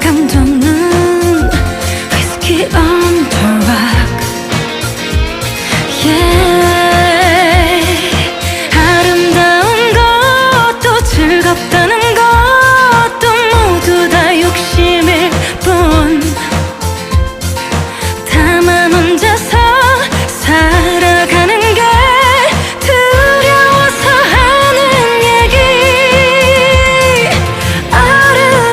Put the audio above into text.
감정은 Whiskey on